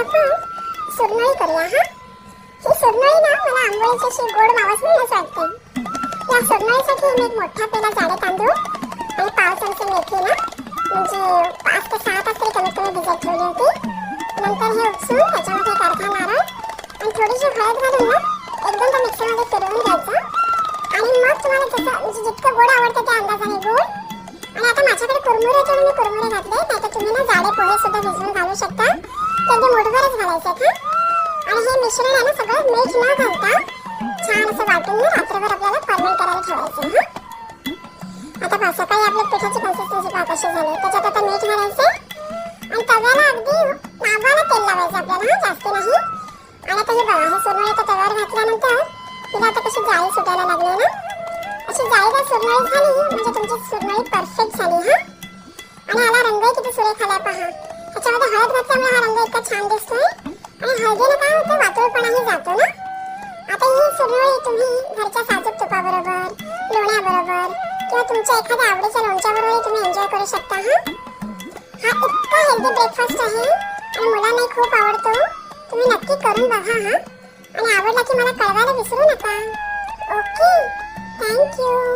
आपण सुरमई करूया हा. ही सुरमई ना मला आंबोळीची अशी गोड मावस मिळण्यास वाटते. या सुरमईसाठी मी एक मोठा पेला जाडे तांदूळ आणि पाव चमचे मेथी ना म्हणजे पाच ते सहा तास तरी कमीत कमी भिजत ठेवली होती. नंतर हे उपसून त्याच्यामध्ये एक अर्धा नारळ आणि थोडीशी हळद घालून ना एकदम त्या मिक्सरमध्ये फिरवून घ्यायचं. आणि मग तुम्हाला जसं म्हणजे जितकं गोड आवडतं त्या अंदाजाने गोड आणि आता माझ्याकडे कुरमुरे होते मी कुरमुरे घातले नाही तर तुम्ही ना जाडे पोहे सुद्धा भिजवून घालू शकता. ते अगदी मुठभरच घालायचे का आणि हे मिश्रण आहे ना सगळं मीठ न घालता छान असं वाटून रात्रभर आपल्याला फर्मेंट करायला ठेवायचं हा? आता पहा सकाळी आपल्या पिठाची कन्सिस्टन्सी पाहत अशी झाली. त्याच्यात आता मीठ घालायचं आणि तव्याला अगदी नावाला तेल लावायचं आपल्याला हा? जास्त नाही. आणि आता हे बघा हे सुरमळी तर तव्यावर घातल्यानंतर तिला आता कशी जाळी सुटायला लागली ना? अशी जाळी जर सुरमळी झाली म्हणजे तुमची सुरमळी परफेक्ट झाली हा? आणि याला रंगही किती सुरेख त्याच्यामध्ये हळद घातल्यामुळे हा रंग इतका छान दिसतोय. आणि हळदीने काय होतं वातोळपणाही जातो ना? आता ही सुरळी तुम्ही घरच्या साजूक तुपाबरोबर लोण्याबरोबर किंवा तुमच्या एखाद्या आवडीच्या लोणच्याबरोबरही तुम्ही एन्जॉय करू शकता हा? हा इतका हेल्दी ब्रेकफास्ट आहे आणि मुलांनाही खूप आवडतो. तुम्ही नक्की करून बघा हा. आणि आवडला की मला कळवायला विसरू नका. Okay thank you